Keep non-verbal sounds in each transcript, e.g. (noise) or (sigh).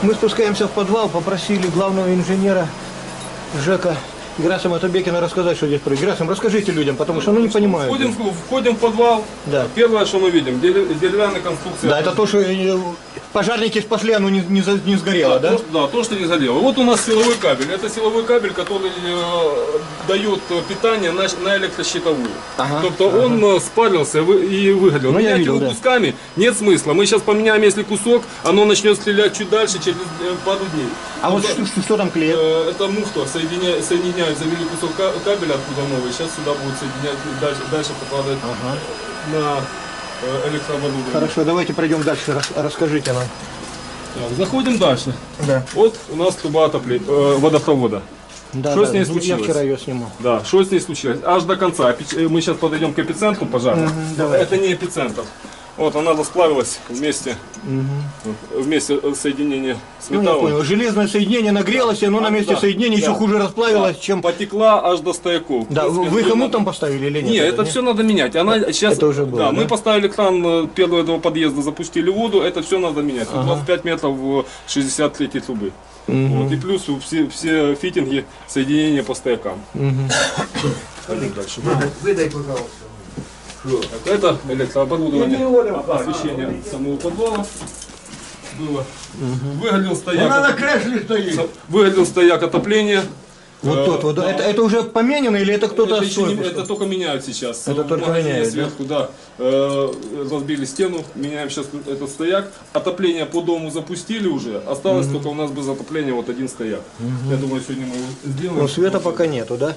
Мы спускаемся в подвал, попросили главного инженера ЖЭКа Герасима Табекина рассказать, что здесь происходит. Герасим, расскажите людям, потому что ну не понимают. Входим, в- входим в подвал. Да. Первое, что мы видим, дерев- деревянная конструкция. Да, это то, что э, пожарники спасли, оно не, не, не сгорело, да? То, что- да, то, что не горело. Вот у нас силовой кабель. Это силовой кабель, который э, дает э, питание на, на электрощитовую. Ага, Тобто он э, спарился вы- и выгорел. Ну, Менять видел, его да. кусками нет смысла. Мы сейчас поменяем, если кусок, оно начнет стрелять чуть дальше, через пару дней. А вот Тобто, что, что- что там клеят? э, это муфта, соединя, соединяют, завели кусок ка- кабеля откуда новый, сейчас сюда будут соединять, дальше, дальше попадать на э, электрооборудование. Хорошо, давайте пройдем дальше, рас- расскажите нам. Так, заходим дальше. Да. Вот у нас труба отопления, э, водопровода. Да, Что да, с ней случилось? Я вчера ее снимал. Да, что с ней случилось? Аж до конца. Э, Мы сейчас подойдем к эпицентру пожара. давайте. Это не эпицентр. Вот она расплавилась вместе, вместе э, соединения с Ну, я металлом. понял. Железное соединение нагрелось, и оно на месте Да, соединения еще да, хуже расплавилось, да. чем... Потекла аж до стояков. Да, В вы, принципе, вы ну, хомут там поставили или нет? Не, это нет? все надо менять. Она сейчас, Это уже было, да, да? мы поставили кран э, первого этого подъезда, запустили воду, это все надо менять. Тут 25 метров в 63 трубы. Вот, и плюс все, все фитинги, соединения по стоякам. Пойдем дальше. Выдай, пожалуйста. Так, это электрооборудование, освещение самого подвала было. Вона стояк, на креслі стоїть. выгорел стояк отопления. Вот Э, тот вот. Это, это уже поменено или это кто-то свой не- это только меняют сейчас. Это В только меняют, да? сверху, да. Э, разбили стену, меняем сейчас этот стояк. Отопление по дому запустили уже. Осталось только у нас без отопления вот один стояк. Я думаю, сегодня мы сделаем. Но света пока нету, да?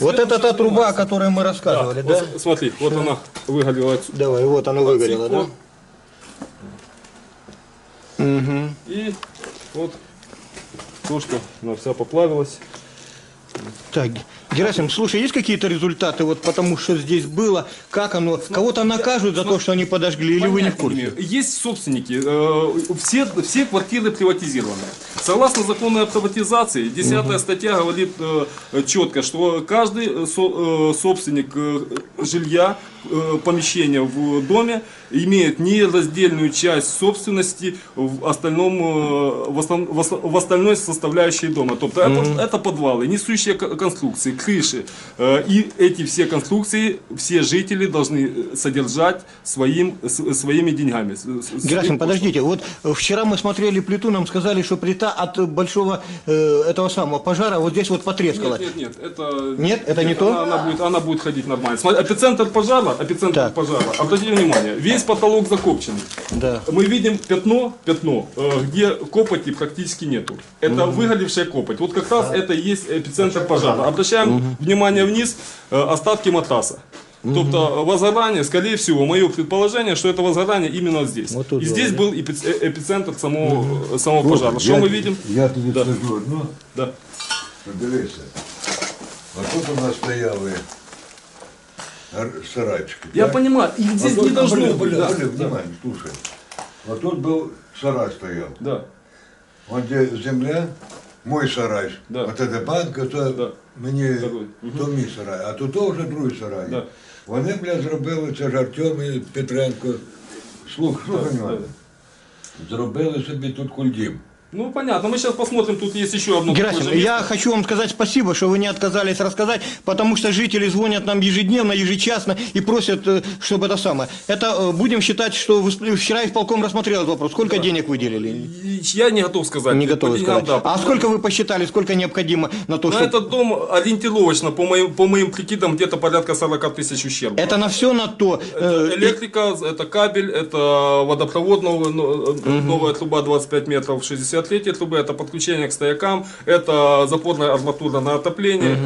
Вот это та труба, о которой мы рассказывали, да? Вот с- смотри, вот она выгорела отсюда. Давай, вот она выгорела, да? Вот. Угу. И вот то, что она вся поплавилась. Так, Герасим, слушай, есть какие-то результаты, вот потому что здесь было, как оно, кого-то накажут за то, что они подожгли, или вы не в курсе? Есть собственники, э, все, все квартиры приватизированы. Согласно закону о приватизации, 10 статья говорит э, четко, что каждый э, со- э, собственник жилья, помещения в доме имеет нераздельную часть собственности в, остальном, в, остан- в ос- в остальной составляющей дома. Тобто это, это подвалы, несущие конструкции, крыши. Э, И эти все конструкции все жители должны э, содержать своим, своими деньгами. Герасим, подождите, вот вчера мы смотрели плиту, нам сказали, что плита от большого э, этого самого пожара вот здесь вот потрескала. Нет, нет, нет, это... Нет, это не то? Она, она будет, она будет ходить нормально. Смотри, эпицентр пожара, эпицентр Так. пожара, обратите внимание, весь потолок закопченный. Да. Мы видим пятно, пятно, где копоти практически нету. Это выгоревшая копоть. Вот как раз это и есть эпицентр пожара. Обращаем внимание вниз, э, остатки матаса. Тобто возгорание, скорее всего, мое предположение, что это возгорание именно здесь. Вот тут И здесь было, был э, эпицентр самого, самого пожара. Что мы видим? Я тобі Да. скажу одну, Да. подивися. А тут у нас стояли ар- сарайчики. Я так? понимаю, их А здесь тут- не должно блин, быть. да, да, внимание, слушай. Вот тут был сарай стоял. да. Вон где земля, мой сарай. Да. Вот эта банка, то Да. мені угу. то мій сарай, а тут то вже другий сарай. Да. Вони, бля, зробили, це ж Артем і Петренко. Слух, слухай да. Зробили собі тут кульдім. Ну понятно, мы сейчас посмотрим, тут есть еще одно Герасим, я хочу вам сказать спасибо, что вы не отказались рассказать, потому что жители звонят нам ежедневно, ежечасно и просят, э, чтобы это самое. Это э, будем считать, что вы- вчера исполком рассмотрел этот вопрос. Сколько денег выделили? Я не готов сказать. Не деньгам, сказать. да. А сколько вы посчитали, сколько необходимо на то, На чтобы... этот дом ориентировочно, по моим, по моим прикидам, где-то порядка 40 тысяч ущерба. Это на все на то. Это э, электрика, это кабель, это водопровод, новая, но- новая труба 25 метров, 63 трубы, это подключение к стоякам, это запорная арматура на отопление.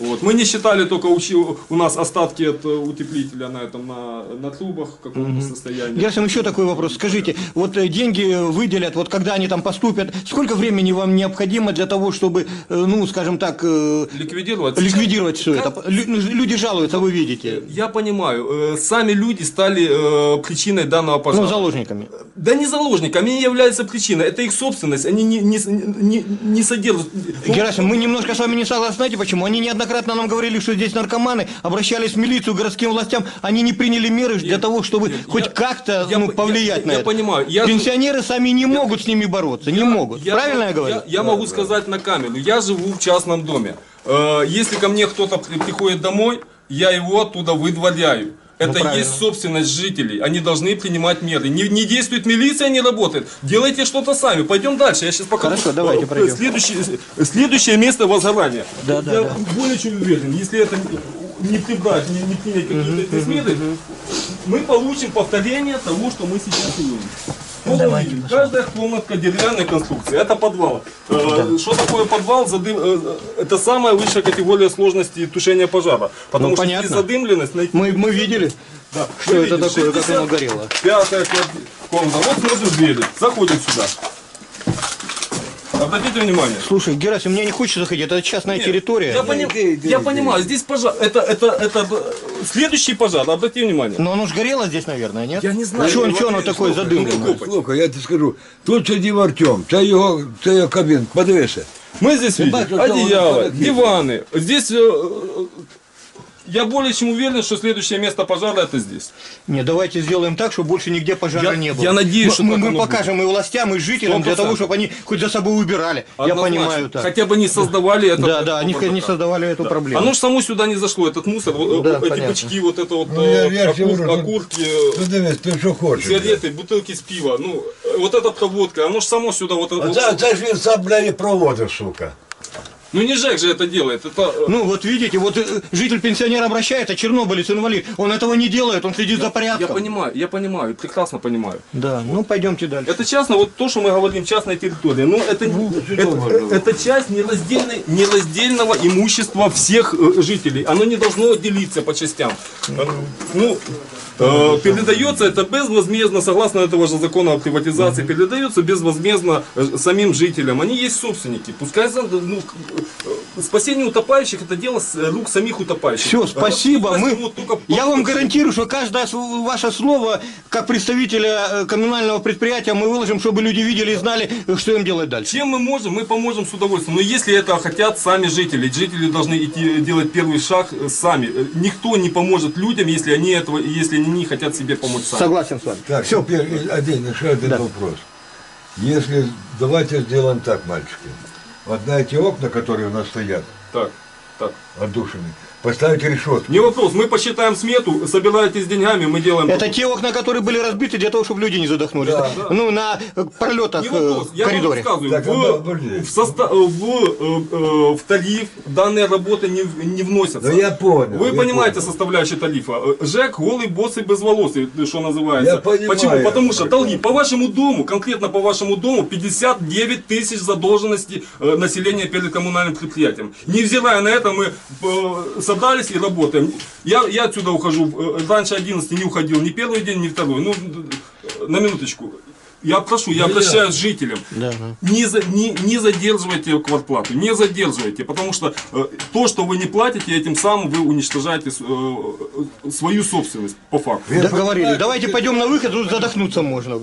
Вот. Мы не считали только учи- у нас остатки от э, утеплителя на этом на, на трубах в каком состоянии. Герасим, еще такой вопрос. Скажите, вот э, деньги выделят, вот когда они там поступят, сколько времени вам необходимо для того, чтобы, э, ну, скажем так, э, Ликвидировать. ликвидировать все это? Лю- Люди жалуются, вы видите. Я понимаю, э, сами люди стали э, причиной данного пожара. Ну, заложниками. Да не заложниками, они не являются причиной, это их собственность, они не, не, не, не содержат. Ну, Герасим, мы немножко с вами не согласны, знаете почему? Они неоднократно неоднократно нам говорили, что здесь наркоманы, обращались в милицию, городским властям, они не приняли меры для того, чтобы хоть как-то я ну, по- повлиять я- на я это. понимаю. Я Пенсионеры сами не могут с ними бороться, не могут. Правильно я говорю? Я, могу сказать на камеру. Я живу в частном доме. Э, Если ко мне кто-то при- приходит домой, я его оттуда выдворяю. Это Ну, правильно. есть собственность жителей. Они должны принимать меры. Не, не действует милиция, не работает. Делайте что-то сами. Пойдем дальше. Я сейчас покажу. Хорошо, давайте (laughs) пройдем. Следующее, следующее место возгорания. Да, да, я да. более чем уверен, если это не- прибрать, не, не принять какие-то эти меры, мы получим повторение того, что мы сейчас имеем. Вы видите, Каждая комнатка деревянной конструкции. Это подвал. Э, Что такое подвал? Задым- э, Это самая высшая категория сложности тушения пожара. Потому Ну, что понятно. задымленность найти. Мы, мы видели, Да. что Вы это видите, такое, как 60 оно горело. Пятая комната. Вот смотрим двери. Заходим сюда. Обратите внимание. Слушай, Герасим, мне не хочется заходить, это частная территория. Я, поним- я понимаю, здесь пожар. Это, это, это э, следующий пожар. Обрати внимание. Но оно же горело здесь, наверное, нет? Я не знаю. Что, Вот оно видишь, такое слухай, задымленное? ну, копоть. Слухай, я тобі скажу, тут сидів Артем, це його, це його кабін, подивися. Мы здесь видим бачишь, что он одеяло, вот так диваны. Здесь э, э, я более чем уверен, что следующее место пожара это здесь. Не, давайте сделаем так, чтобы больше нигде пожара Я- не было. я надеюсь, мы, что мы, так мы оно покажем и властям, и жителям, для 100%. того, чтобы они хоть за собой убирали. Я Однозначно. понимаю так. Хотя бы не создавали это. Да, да, они этого не создавали эту проблему. Оно же само сюда не зашло, этот мусор, вот, Да, э, эти понятно. бычки, вот это вот Ну, я- э, я говорю, ну, окурки, э, Ну дивись, ти що хочеш. сигареты, бутылки с пива, ну, э, вот эта проводка, оно же само сюда вот, А вот- це ж він сам, блядь, і проводив, сука. Ну не Жек же это делает, это э, Ну вот видите, вот э, житель-пенсионер обращается, чернобылец, инвалид. Он этого не делает, он следит за я порядком. понимаю, я понимаю, прекрасно понимаю. Да, ну пойдемте дальше. Это частно, вот то, что мы говорим, частная территория, но это, не- это, это часть нераздельной, нераздельного имущества всех э, жителей. Оно не должно делиться по частям. Э, Ну, э, передается это безвозмездно, согласно этого же закона о приватизации, передается безвозмездно э, самим жителям. Они есть собственники. Пускай ну, э, спасение утопающих это дело с э, рук самих утопающих. Все, спасибо. Э, Мы, я вам гарантирую, что каждое ваше слово, как представителя э, коммунального предприятия, мы выложим, чтобы люди видели и знали, э, что им делать дальше. Чем мы можем, мы поможем с удовольствием. Но если это хотят сами жители, жители должны идти делать первый шаг э, сами. Э, Никто не поможет людям, если они этого, если они не хотят себе помочь сами. Согласен с вами. Так, Все. один, еще один вопрос. Если, давайте сделаем так, мальчики. Вот на эти окна, которые у нас стоят, Так, так. отдушины, поставить решетки. Не вопрос, мы посчитаем смету, собираетесь с деньгами, мы делаем. Это те окна, которые были разбиты для того, чтобы люди не задохнулись. Ну, на э, пролетах Не э, вопрос, в я вам коридоре. рассказываю. Так, в, в, соста- в, э, э, в тариф данные работы не, в- не вносятся. Да я понял, Вы я понимаете понял. составляющие тарифа. Э, ЖЭК голый, босый, безволосый, э, что называется. Я понимаю. Почему? Потому что долги по вашему дому, конкретно по вашему дому, 59 тысяч задолженности э, населения перед коммунальным предприятием. Невзирая на это, мы э, собрались и работаем. Я, я отсюда ухожу. э, Раньше 11 не уходил ни первый день, ни второй. Ну, э, на минуточку. Я прошу, я обращаюсь к жителям. Да, да. Не, за- не, не задерживайте квартплату, не задерживайте, потому что э, то, что вы не платите, этим самым вы уничтожаете э, свою собственность по факту. Договорились. Давайте пойдем на выход, тут задохнуться можно.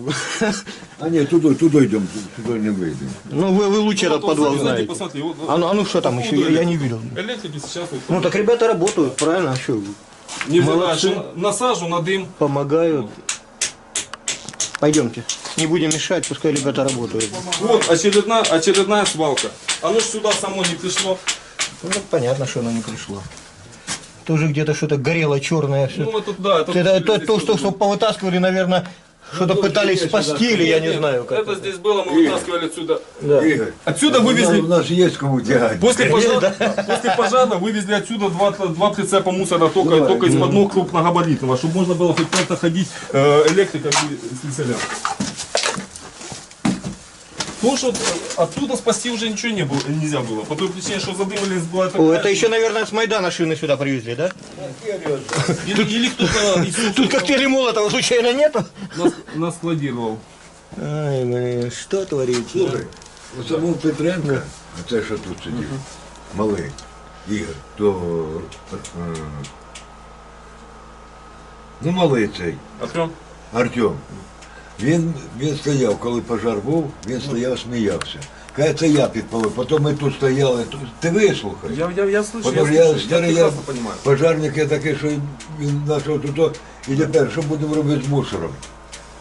А ні, туди, туди йдемо, туди не вийдемо. Ну, вы, вы лучше этот подвал знаете. посмотри, вот, А ну, а ну что там еще? Я, я не видел. Электрики сейчас вот, Ну, так ребята работают, правильно? А что? невзирая, молодцы. на сажу, на дым. Помогают. Пойдемте. Не будем мешать, пускай ребята работают. Вот очередная, очередная свалка. Оно ж сюда само не пришло. Ну, понятно, что оно не пришло. Тоже где-то что-то горело черное. Ну, это, да, это, Это, это то, что, что повытаскивали, наверное, что-то пытались спасти, или я не Нет, знаю как. Это здесь было, мы вытаскивали отсюда. Ігор, Отсюда у нас, вывезли. у нас є кому тягати. После пожара, после пожара вывезли отсюда два, два прицепа мусора только, только из одного крупногабаритного, чтобы можно было хоть как-то ходить э, электриком и слесарем. То, что оттуда спасти уже ничего не было, нельзя было. По той причине, что задымались была О, такая- это еще, наверное, с Майдана шины сюда привезли, да? Или, или кто-то (laughs) Тут коктейли Молотова случайно нету? нас, нас складировал. Ай, блин, что творится? Слухай, у самого Петренка, а це що тут сидів, малий, Ігор, то е, ну малий цей, Артем? Артем. Він, він стояв, коли пожар був, він стояв, сміявся. Каже, це я підпалив. Потім ми тут стояли. тут- Ти вислухай. Я, я, я слышу, Потому я, я слышу, я старий, я пожарник я такий, що він почав тут. І тепер, що будемо робити з мусором?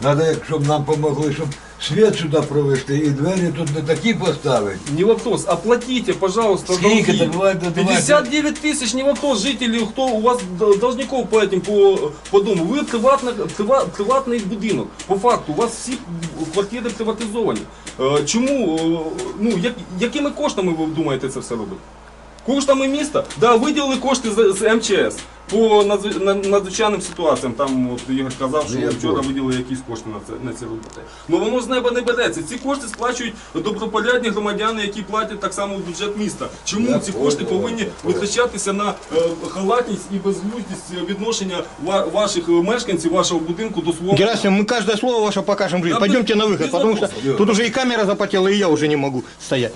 Треба, щоб нам допомогли, щоб світ сюди провести і двері тут не такі поставити. Не вопрос, оплатите, пожалуйста, Сколько? долги. Так давай, да давай. 59 тысяч, не вопрос, жителей, кто у вас д- должников по этим, по, по дому. Ви приватна, прива, приватний будинок. По факту, у вас всі квартири приватизовані. Е, Чому, е, ну, як, якими коштами ви думаєте це все робити? Коштами міста? Да, виділили кошти з, з МЧС по надзвич- на- надзвичайним ситуаціям. Там от Ігор казав, що Ну, вчора виділили якісь кошти на це на ці роботи. Ну воно з неба не береться. Ці кошти сплачують добропорядні громадяни, які платять так само в бюджет міста. Чому ці кошти повинні витрачатися на е, халатність і безглуздість відношення ва- ваших е, мешканців, вашого будинку до свого Герасим, мы каждое слово ваше покажем в. Да, Пойдемте без- на выход, без потому что вопросов. тут уже и камера запотела, и я уже не могу стоять.